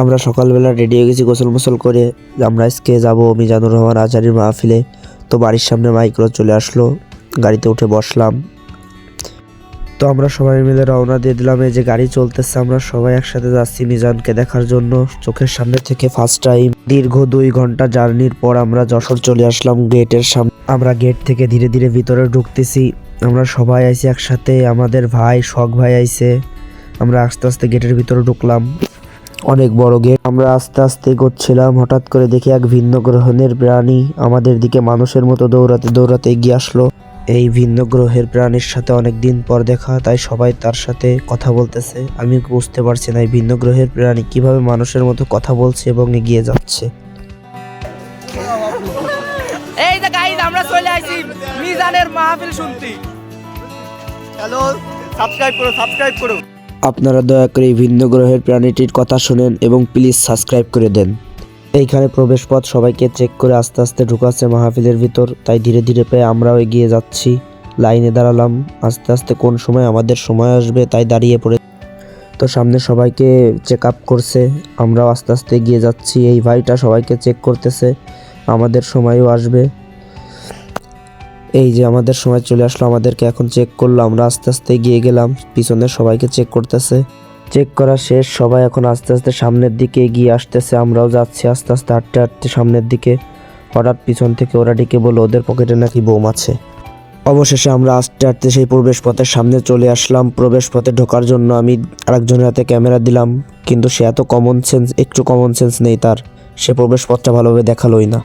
আমরা সকালবেলা রেডি হয়ে গেছি গোসল মোসল করে। আমরা আজকে যাব মিজানুর রহমান আচারির মাহফিলে। তো বাড়ির সামনে মাইক্রো চলে আসলো। গাড়িতে উঠে বসলাম। তো আমরা সবাই মিলে রওনা দিয়ে দিলাম। এই যে গাড়ি চলতেছে, আমরা সবাই একসাথে যাচ্ছি মিজানকে দেখার জন্য। চোখের সামনে থেকে ফার্স্ট টাইম দীর্ঘ দুই ঘণ্টা জার্নির পর আমরা যশোর চলে আসলাম গেটের সামনে। আমরা গেট থেকে ধীরে ধীরে ভিতরে ঢুকতেছি। আমরা সবাই আইছি একসাথে। আমাদের ভাই, শখ ভাই আইছে। আমরা আস্তে আস্তে গেটের ভিতরে ঢুকলাম। অনেক বড় গেট। আমরা আস্তে আস্তে এগোচ্ছিলাম। হঠাৎ করে দেখি এক ভিন্ন গ্রহণের প্রাণী আমাদের দিকে মানুষের মতো দৌড়াতে দৌড়াতে এগিয়ে আসলো। এই ভিন্ন গ্রহের প্রাণীর সাথে অনেক দিন পর দেখা তাই সবাই তার সাথে কথা বলতেছে। আমি বুঝতে পারছি না এই ভিন্ন গ্রহের প্রাণী কীভাবে মানুষের মতো কথা বলছে এবং এগিয়ে যাচ্ছে। এই যে গাইজ আমরা চলে আসি মিজানের মাহফিল শুনতে। হ্যালো সাবস্ক্রাইব করো সাবস্ক্রাইব করো। আপনারা দয়া করে ভিন্ন গ্রহের প্রাণীটির কথা শুনেন এবং প্লিজ সাবস্ক্রাইব করে দেন। এইখানে প্রবেশ পথ সবাইকে চেক করে আস্তে আস্তে ঢুকাচ্ছে মাহফিলের ভিতর। তাই ধীরে ধীরে পেয়ে আমরাও এগিয়ে যাচ্ছি। লাইনে দাঁড়ালাম। আস্তে আস্তে কোন সময় আমাদের সময় আসবে তাই দাঁড়িয়ে পড়ে তো সামনে সবাইকে চেক আপ করছে। আমরাও আস্তে আস্তে এগিয়ে যাচ্ছি। এই ভাইটা সবাইকে চেক করতেছে। আমাদের সময়ও আসবে। এই যে আমাদের সময় চলে আসলো, আমাদেরকে এখন চেক করল, আমরা আস্তে আস্তে এগিয়ে গেলাম, পিছনে সবাইকে চেক করতেছে। চেক করা শেষ, সবাই এখন আস্তে আস্তে সামনের দিকে এগিয়ে আসতেছে, আমরাও যাচ্ছি আস্তে আস্তে হাঁটতে হাঁটতে সামনের দিকে। হঠাৎ পিছন থেকে ওরা ডেকে বলল, ওদের পকেটে নাকি বোম আছে। অবশেষে আমরা আস্তে আস্তে সেই প্রবেশ পথের সামনে চলে আসলাম। প্রবেশ পথে ঢোকার জন্য আমি আরেকজনের হাতে ক্যামেরা দিলাম, কিন্তু সে এত কমন সেন্স একটু কমন সেন্স নেই তার। সে প্রবেশ পথটা ভালোভাবে দেখালোই না।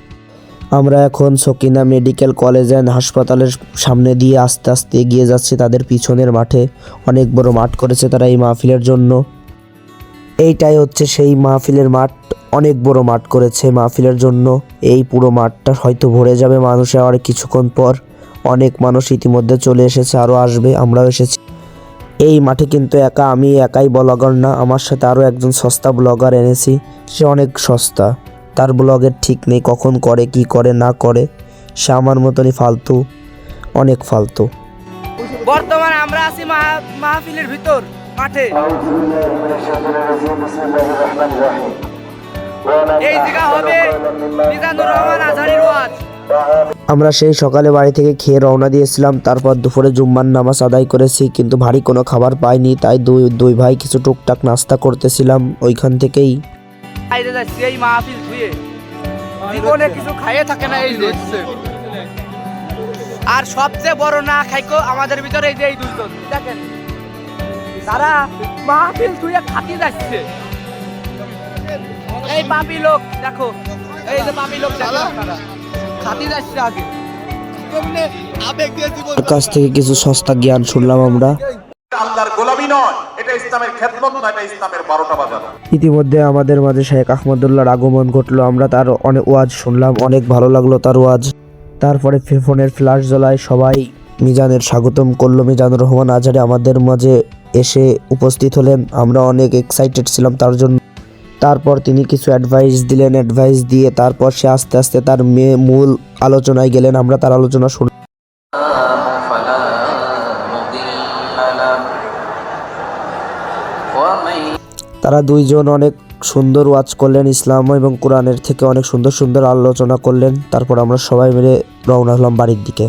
আমরা এখন সকিনা মেডিকেল কলেজ অ্যান্ড হাসপাতালের সামনে দিয়ে আস্তে আস্তে এগিয়ে যাচ্ছি। তাদের পিছনের মাঠে অনেক বড় মাঠ করেছে তারা এই মাহফিলের জন্য। এইটাই হচ্ছে সেই মাহফিলের মাঠ। অনেক বড় মাঠ করেছে মাহফিলের জন্য। এই পুরো মাঠটা হয়তো ভরে যাবে মানুষে আর কিছুক্ষণ পর। অনেক মানুষ ইতিমধ্যে চলে এসেছে আরও আসবে, আমরাও এসেছি। এই মাঠে কিন্তু একা, আমি একাই ব্লগার না, আমার সাথে আরও একজন সস্তা ব্লগার এনেছি, সে অনেক সস্তা। তার ব্লগের ঠিক নেই কখন করে কি করে না করে। সে আমার মতনই ফালতু অনেক ফালতু। বর্তমানে আমরা আছি মাহফিলের ভিতর মাঠে। এই জায়গা হবে মিজানুর রহমান আজহারির ওয়াজ। আমরা সেই সকালে বাড়ি থেকে খেয়ে রওনা দিয়েছিলাম তারপর দুপুরে জুম্মার নামাজ আদায় করেছি কিন্তু ভারী কোনো খাবার পাইনি তাই দুই দুই ভাই কিছু টুকটাক নাস্তা করতেছিলাম ওইখান থেকেই খাইতে যাচ্ছি এই মাহফিল ধুয়ে। জীবনে কিছু খাইয়ে থাকে না এই আর সবচেয়ে বড় না খাইকো আমাদের ভিতরে এই যে এই দুইজন। দেখেন তারা মাহফিল ধুয়ে খাতি যাচ্ছে। এই পাপি লোক দেখো এই যে পাপি লোক দেখো খাতি যাচ্ছে আগে। কাছ থেকে কিছু সস্তা জ্ঞান শুনলাম আমরা। আল্লাহর গোলামি নয় এটা ইসলামের খেদমত নয় এটা ইসলামের বারোটা বাজানো। ইতিমধ্যে আমাদের মাঝে শেখ আহমদুল্লাহর আগমন ঘটলো আমরা তার অনেক ওয়াজ শুনলাম অনেক ভালো লাগল তার ওয়াজ। তারপরে ফোনের ফ্ল্যাশ জ্বলায় সবাই। মিজানের স্বাগতম করল মিজানুর রহমান আজহারি আমাদের মাঝে এসে উপস্থিত হলেন আমরা অনেক এক্সাইটেড ছিলাম তার জন্য। তারপর তিনি কিছু অ্যাডভাইস দিলেন অ্যাডভাইস দিয়ে তারপর সে আস্তে আস্তে তার মেয়ে মূল আলোচনায় গেলেন আমরা তার আলোচনা শুন তারা দুইজন অনেক সুন্দর ওয়াজ করলেন ইসলাম এবং কোরআনের থেকে অনেক সুন্দর সুন্দর আলোচনা করলেন। তারপর আমরা সবাই মিলে রওনা হলাম বাড়ির দিকে।